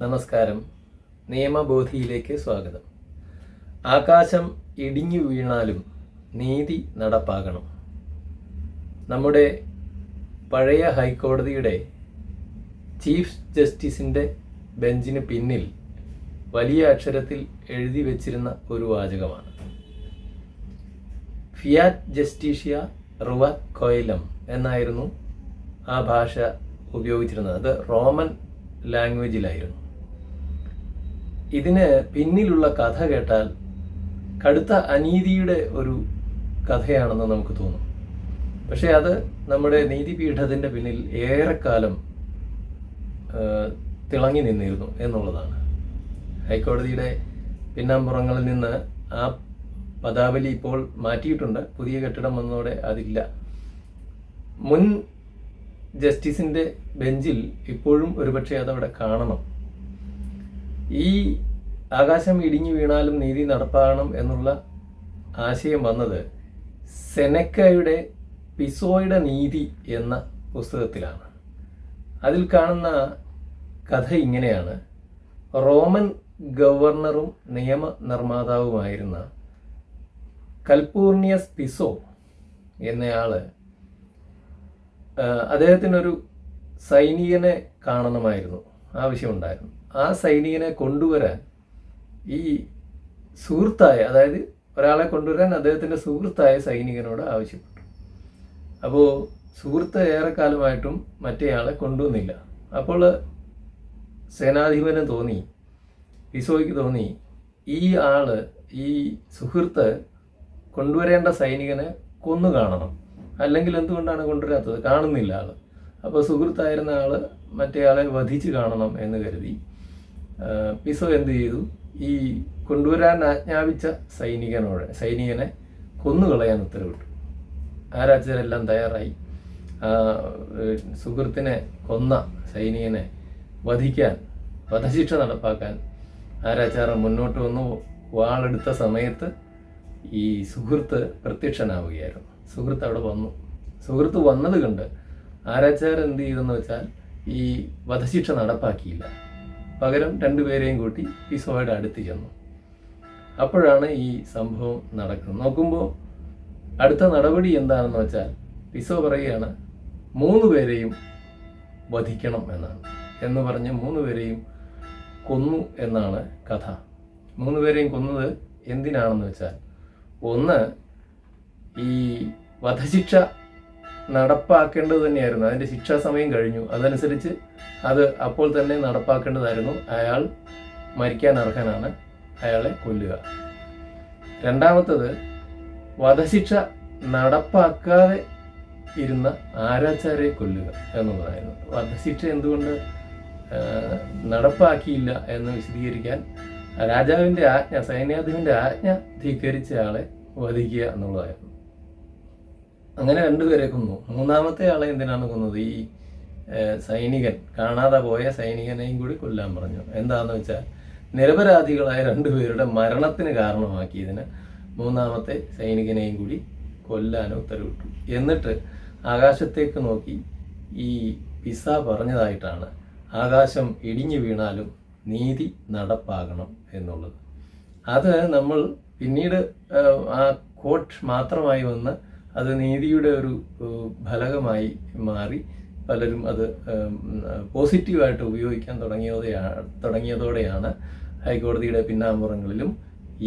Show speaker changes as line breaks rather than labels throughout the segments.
നമസ്കാരം. നിയമബോധിയിലേക്ക് സ്വാഗതം. ആകാശം ഇടിഞ്ഞു വീണാലും നീതി നടപ്പാകണം. നമ്മുടെ പഴയ ഹൈക്കോടതിയുടെ ചീഫ് ജസ്റ്റിസിന്റെ ബെഞ്ചിന് പിന്നിൽ വലിയ അക്ഷരത്തിൽ എഴുതി വച്ചിരുന്ന ഒരു വാചകമാണ്. ഫിയാറ്റ് ജസ്റ്റീഷ്യ റുവ കോയിലം എന്നായിരുന്നു ആ ഭാഷ ഉപയോഗിച്ചിരുന്നത്. അത് റോമൻ ലാംഗ്വേജിലായിരുന്നു. ഇതിന് പിന്നിലുള്ള കഥ കേട്ടാൽ കടുത്ത അനീതിയുടെ ഒരു കഥയാണെന്ന് നമുക്ക് തോന്നും. പക്ഷേ അത് നമ്മുടെ നീതിപീഠത്തിന്റെ പിന്നിൽ ഏറെക്കാലം തിളങ്ങി നിന്നിരുന്നു എന്നുള്ളതാണ്. ഹൈക്കോടതിയുടെ പിന്നാമ്പുറങ്ങളിൽ നിന്ന് ആ പദാവലി ഇപ്പോൾ മാറ്റിയിട്ടുണ്ട്. പുതിയ കെട്ടിടം വന്നതോടെ അതില്ല. മുൻ ജസ്റ്റിസിന്റെ ബെഞ്ചിൽ ഇപ്പോഴും ഒരുപക്ഷെ അതവിടെ കാണണം. ഈ ആകാശം ഇടിഞ്ഞു വീണാലും നീതി നടപ്പാകണം എന്നുള്ള ആശയം വന്നത് സെനക്കയുടെ പിസോയുടെ നീതി എന്ന പുസ്തകത്തിലാണ്. അതിൽ കാണുന്ന കഥ ഇങ്ങനെയാണ്. റോമൻ ഗവർണറും നിയമ നിർമ്മാതാവുമായിരുന്ന കൽപൂർണിയസ് പിസോ എന്നയാൾ അദ്ദേഹത്തിനൊരു സൈനികനെ കാണണമായിരുന്നു. ആവശ്യമുണ്ടായിരുന്നു. ആ സൈനികനെ കൊണ്ടുവരാൻ ഈ സുഹൃത്തായ അതായത് ഒരാളെ കൊണ്ടുവരാൻ അദ്ദേഹത്തിന്റെ സുഹൃത്തായ സൈനികനോട് ആവശ്യപ്പെട്ടു. അപ്പോൾ സുഹൃത്ത് ഏറെക്കാലമായിട്ടും മറ്റേയാളെ കൊണ്ടുവന്നില്ല. അപ്പോൾ സേനാധിപന് തോന്നി വിസോയ്ക്ക് തോന്നി ഈ ആൾ ഈ സുഹൃത്ത് കൊണ്ടുവരേണ്ട സൈനികനെ കൊന്നു കാണണം. അല്ലെങ്കിൽ എന്തുകൊണ്ടാണ് കൊണ്ടുവരാത്തത്? കാണുന്നില്ല ആൾ അപ്പോൾ സുഹൃത്തായിരുന്ന ആൾ മറ്റേ ആളെ വധിച്ച് കാണണം എന്ന് കരുതി. പിസോ എന്ത് ചെയ്തു? ഈ കൊണ്ടുവരാൻ ആജ്ഞാപിച്ച സൈനികനോട് സൈനികനെ കൊന്നുകളയാൻ ഉത്തരവിട്ടു. തയ്യാറായി? ആ, ഏഹ്, സുഹൃത്തിനെ കൊന്ന സൈനികനെ വധിക്കാൻ വധശിക്ഷ നടപ്പാക്കാൻ ആരാച്ചാർ മുന്നോട്ട് വന്നു. വാളെടുത്ത സമയത്ത് ഈ സുഹൃത്ത് പ്രത്യക്ഷനാവുകയായിരുന്നു. സുഹൃത്ത് അവിടെ വന്നു. സുഹൃത്ത് വന്നത് കണ്ട് ആരാച്ചാർ എന്ത് ചെയ്തെന്ന് വെച്ചാൽ ഈ വധശിക്ഷ നടപ്പാക്കിയില്ല. പകരം രണ്ടുപേരെയും കൂട്ടി പിസോയുടെ അടുത്ത് ചെന്നു. അപ്പോഴാണ് ഈ സംഭവം നടക്കുന്നത്. നോക്കുമ്പോൾ അടുത്ത നടപടി എന്താണെന്ന് വെച്ചാൽ പിസോ പറയുകയാണ് മൂന്ന് പേരെയും വധിക്കണം എന്നാണ്. എന്ന് പറഞ്ഞ് മൂന്ന് പേരെയും കൊന്നു എന്നാണ് കഥ. മൂന്ന് പേരെയും കൊന്നത് എന്തിനാണെന്ന് വെച്ചാൽ ഒന്ന് ഈ വധശിക്ഷ നടപ്പാക്കേണ്ടത് തന്നെയായിരുന്നു. അതിന്റെ ശിക്ഷാ സമയം കഴിഞ്ഞു. അതനുസരിച്ച് അത് അപ്പോൾ തന്നെ നടപ്പാക്കേണ്ടതായിരുന്നു. അയാൾ മരിക്കാൻ അർഹനാണ്. അയാളെ കൊല്ലുക. രണ്ടാമത്തത് വധശിക്ഷ നടപ്പാക്കാതെ ഇരുന്ന ആരാച്ചാരെ കൊല്ലുക എന്നുള്ളതായിരുന്നു. വധശിക്ഷ എന്തുകൊണ്ട് നടപ്പാക്കിയില്ല എന്ന് വിശദീകരിക്കാൻ രാജാവിന്റെ ആജ്ഞ സൈന്യാധിപന്റെ ആജ്ഞ ധീകരിച്ച ആളെ വധിക്കുക എന്നുള്ളതായിരുന്നു. അങ്ങനെ രണ്ടുപേരെ കൊന്നു. മൂന്നാമത്തെ ആളെ എന്തിനാണ് കൊന്നത്? ഈ സൈനികൻ കാണാതെ പോയ സൈനികനെയും കൂടി കൊല്ലാൻ പറഞ്ഞു. എന്താന്ന് വെച്ചാൽ നിരപരാധികളായ രണ്ടുപേരുടെ മരണത്തിന് കാരണമാക്കിയതിന് മൂന്നാമത്തെ സൈനികനെയും കൂടി കൊല്ലാൻ ഉത്തരവിട്ടു. എന്നിട്ട് ആകാശത്തേക്ക് നോക്കി. ഈ പിസ പറഞ്ഞതായിട്ടാണ് ആകാശം ഇടിഞ്ഞു വീണാലും നീതി നടപ്പാകണം എന്നുള്ളത്. അത് നമ്മൾ പിന്നീട് ആ കോട്ട് മാത്രമായി വന്ന് അത് നീതിയുടെ ഒരു ഫലകമായി മാറി. പലരും അത് പോസിറ്റീവായിട്ട് ഉപയോഗിക്കാൻ തുടങ്ങിയതോടെയാണ് തുടങ്ങിയതോടെയാണ് ഹൈക്കോടതിയുടെ പിന്നാമ്പുറങ്ങളിലും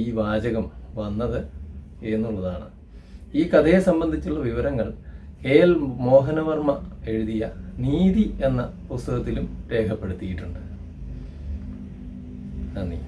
ഈ വാചകം വന്നത് എന്നുള്ളതാണ്. ഈ കഥയെ സംബന്ധിച്ചുള്ള വിവരങ്ങൾ കെ എൽ മോഹനവർമ്മ എഴുതിയ നീതി എന്ന പുസ്തകത്തിലും രേഖപ്പെടുത്തിയിട്ടുണ്ട്. നന്ദി.